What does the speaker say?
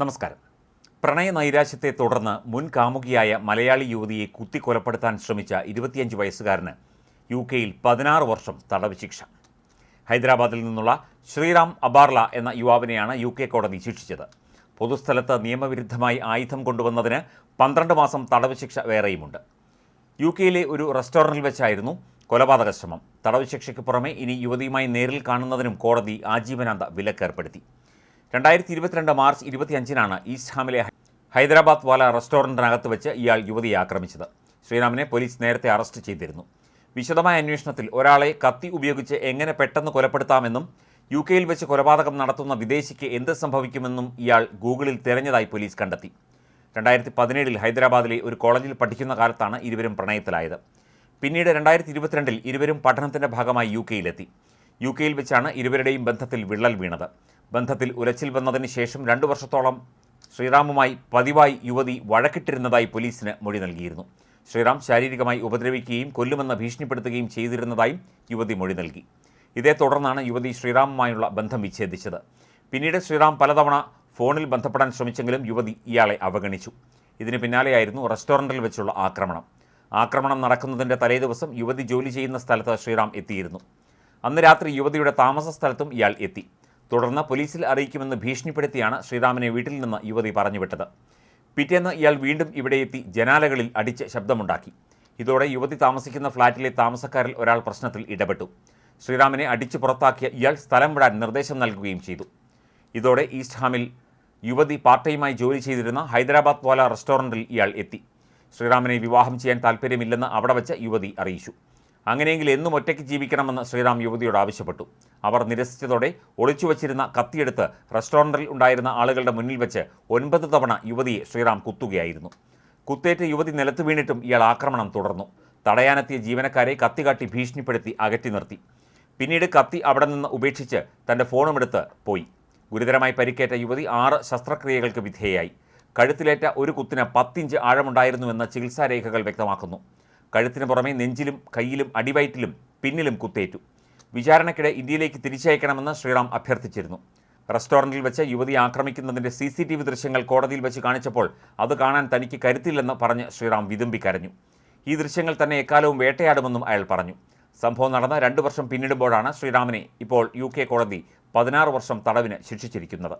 നമസ്കാരം. പ്രണയ നൈരാശ്യത്തെ തുടർന്ന് മുൻ കാമുകിയായ മലയാളി യുവതിയെ കുത്തിക്കൊലപ്പെടുത്താൻ ശ്രമിച്ച ഇരുപത്തിയഞ്ച് വയസ്സുകാരന് യു കെയിൽ പതിനാറ് വർഷം തടവ് ശിക്ഷ ഹൈദരാബാദിൽ നിന്നുള്ള ശ്രീറാം അബാർല എന്ന യുവാവിനെയാണ് യു കെ കോടതി ശിക്ഷിച്ചത്. പൊതുസ്ഥലത്ത് നിയമവിരുദ്ധമായി ആയുധം കൊണ്ടുവന്നതിന് പന്ത്രണ്ട് മാസം തടവ് ശിക്ഷ വേറെയുമുണ്ട്. യു കെയിലെ ഒരു റെസ്റ്റോറന്റിൽ വെച്ചായിരുന്നു കൊലപാതക ശ്രമം. തടവ് ശിക്ഷയ്ക്ക് പുറമെ ഇനി യുവതിയുമായി നേരിൽ കാണുന്നതിനും കോടതി ആജീവനാന്ത വിലക്കേർപ്പെടുത്തി. രണ്ടായിരത്തി ഇരുപത്തിരണ്ട് മാർച്ച് ഇരുപത്തിയഞ്ചിനാണ് ഈസ്റ്റ് ഹാമിലെ ഹൈദരാബാദ് വാല റെസ്റ്റോറന്റിനകത്ത് വെച്ച് ഇയാൾ യുവതിയെ ആക്രമിച്ചത്. ശ്രീറാമിനെ പോലീസ് നേരത്തെ അറസ്റ്റ് ചെയ്തിരുന്നു. വിശദമായ അന്വേഷണത്തിൽ ഒരാളെ കത്തി ഉപയോഗിച്ച് എങ്ങനെ പെട്ടെന്ന് കൊലപ്പെടുത്താമെന്നും യു കെയിൽ വെച്ച് കൊലപാതകം നടത്തുന്ന വിദേശിക്ക് എന്ത് സംഭവിക്കുമെന്നും ഇയാൾ ഗൂഗിളിൽ തിരഞ്ഞതായി പോലീസ് കണ്ടെത്തി. രണ്ടായിരത്തി പതിനേഴിൽ ഹൈദരാബാദിലെ ഒരു കോളേജിൽ പഠിക്കുന്ന കാലത്താണ് ഇരുവരും പ്രണയത്തിലായത്. പിന്നീട് രണ്ടായിരത്തി ഇരുപത്തിരണ്ടിൽ ഇരുവരും പഠനത്തിന്റെ ഭാഗമായി യു കെയിലെത്തി യു കെയിൽ വെച്ചാണ് ഇരുവരുടെയും ബന്ധത്തിൽ വിള്ളൽ വീണത്. ബന്ധത്തിൽ ഉലച്ചിൽ വന്നതിന് ശേഷം രണ്ടു വർഷത്തോളം ശ്രീറാമുമായി പതിവായി യുവതി വഴക്കിട്ടിരുന്നതായി പോലീസിന് മൊഴി നൽകിയിരുന്നു. ശ്രീറാം ശാരീരികമായി ഉപദ്രവിക്കുകയും കൊല്ലുമെന്ന് ഭീഷണിപ്പെടുത്തുകയും ചെയ്തിരുന്നതായും യുവതി മൊഴി നൽകി. ഇതേ തുടർന്നാണ് യുവതി ശ്രീറാമുമായുള്ള ബന്ധം വിച്ഛേദിച്ചത്. പിന്നീട് ശ്രീറാം പലതവണ ഫോണിൽ ബന്ധപ്പെടാൻ ശ്രമിച്ചെങ്കിലും യുവതി ഇയാളെ അവഗണിച്ചു. ഇതിന് പിന്നാലെയായിരുന്നു റെസ്റ്റോറന്റിൽ വെച്ചുള്ള ആക്രമണം. ആക്രമണം നടക്കുന്നതിന്റെ തലേദിവസം യുവതി ജോലി ചെയ്യുന്ന സ്ഥലത്ത് ശ്രീറാം എത്തിയിരുന്നു. അന്ന് രാത്രി യുവതിയുടെ താമസ സ്ഥലത്തും ഇയാൾ എത്തി. തുടർന്ന് പോലീസിൽ അറിയിക്കുമെന്ന് ഭീഷണിപ്പെടുത്തിയാണ് ശ്രീറാമിനെ വീട്ടിൽ നിന്ന് യുവതി പറഞ്ഞുവിട്ടത്. പിറ്റേന്ന് ഇയാൾ വീണ്ടും ഇവിടെ എത്തി ജനാലകളിൽ അടിച്ച് ശബ്ദമുണ്ടാക്കി. ഇതോടെ യുവതി താമസിക്കുന്ന ഫ്ളാറ്റിലെ താമസക്കാരിൽ ഒരാൾ പ്രശ്നത്തിൽ ഇടപെട്ടു. ശ്രീറാമിനെ അടിച്ചു പുറത്താക്കിയ ഇയാൾ സ്ഥലം വിടാൻ നിർദ്ദേശം നൽകുകയും ചെയ്തു. ഇതോടെ ഈസ്റ്റ് ഹാമിൽ യുവതി പാർട്ട് ടൈമായി ജോലി ചെയ്തിരുന്ന ഹൈദരാബാദ് പോല റെസ്റ്റോറന്റിൽ ഇയാൾ എത്തി. ശ്രീറാമിനെ വിവാഹം ചെയ്യാൻ താൽപ്പര്യമില്ലെന്ന് അവിടെ വച്ച് യുവതി അറിയിച്ചു. അങ്ങനെയെങ്കിൽ എന്നും ഒറ്റയ്ക്ക് ജീവിക്കണമെന്ന് ശ്രീറാം യുവതിയോട് ആവശ്യപ്പെട്ടു. അവർ നിരസിച്ചതോടെ ഒളിച്ചു വച്ചിരുന്ന കത്തിയെടുത്ത് റെസ്റ്റോറന്റിൽ ഉണ്ടായിരുന്ന ആളുകളുടെ മുന്നിൽ വെച്ച് ഒൻപത് തവണ യുവതിയെ ശ്രീറാം കുത്തുകയായിരുന്നു. കുത്തേറ്റ് യുവതി നിലത്ത് വീണിട്ടും ഇയാൾ ആക്രമണം തുടർന്നു. തടയാനെത്തിയ ജീവനക്കാരെ കത്തി കാട്ടി ഭീഷണിപ്പെടുത്തി അകറ്റി നിർത്തി. പിന്നീട് കത്തി അവിടെ നിന്ന് ഉപേക്ഷിച്ച് തന്റെ ഫോണുമെടുത്ത് പോയി. ഗുരുതരമായി പരിക്കേറ്റ യുവതി ആറ് ശസ്ത്രക്രിയകൾക്ക് വിധേയയായി. കഴുത്തിലേറ്റ ഒരു കുത്തിന് പത്തിഞ്ച് ആഴമുണ്ടായിരുന്നുവെന്ന് ചികിത്സാരേഖകൾ വ്യക്തമാക്കുന്നു. കഴുത്തിന് പുറമെ നെഞ്ചിലും കയ്യിലും അടിവയറ്റിലും പിന്നിലും കുത്തേറ്റു. വിചാരണയ്ക്കിടെ ഇന്ത്യയിലേക്ക് തിരിച്ചയക്കണമെന്ന് ശ്രീറാം അഭ്യർത്ഥിച്ചിരുന്നു. റെസ്റ്റോറന്റിൽ വെച്ച് യുവതി ആക്രമിക്കുന്നതിന്റെ സി സി ടി വി ദൃശ്യങ്ങൾ കോടതിയിൽ വെച്ച് കാണിച്ചപ്പോൾ അത് കാണാൻ തനിക്ക് കരുത്തില്ലെന്ന് പറഞ്ഞ് ശ്രീറാം വിതുമ്പി കരഞ്ഞു. ഈ ദൃശ്യങ്ങൾ തന്നെ എക്കാലവും വേട്ടയാടുമെന്നും അയാൾ പറഞ്ഞു. സംഭവം നടന്ന് രണ്ടു വർഷം പിന്നിടുമ്പോഴാണ് ശ്രീറാമിനെ ഇപ്പോൾ യു കോടതി പതിനാറ് വർഷം തടവിന് ശിക്ഷിച്ചിരിക്കുന്നത്.